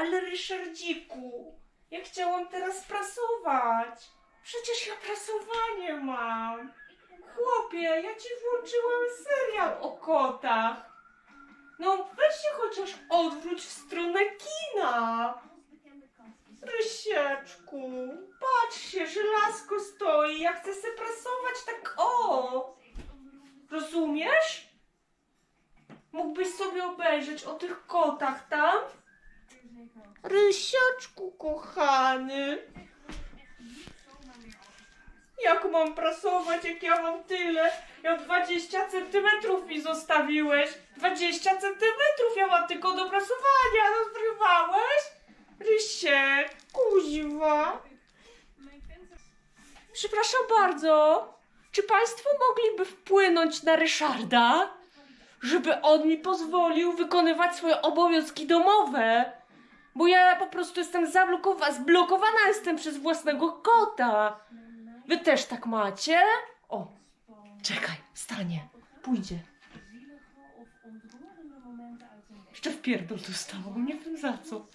Ale Ryszardziku, ja chciałam teraz prasować. Przecież ja prasowanie mam. Chłopie, ja ci włączyłam serial o kotach. No weź się chociaż odwróć w stronę kina. Rysieczku, patrz się, żelazko stoi, ja chcę se prasować tak o. Rozumiesz? Mógłbyś sobie obejrzeć o tych kotach tam? Kochany. Jak mam prasować, jak ja mam tyle? Ja 20 centymetrów mi zostawiłeś. 20 centymetrów ja mam tylko do prasowania. Rozrywałeś? Rysiek, kuźwa. Przepraszam bardzo. Czy państwo mogliby wpłynąć na Ryszarda, żeby on mi pozwolił wykonywać swoje obowiązki domowe? Bo ja po prostu jestem zablokowana, zblokowana jestem przez własnego kota. Wy też tak macie? O, czekaj, wstanie, pójdzie. Jeszcze w pierdol dostało, nie wiem za co.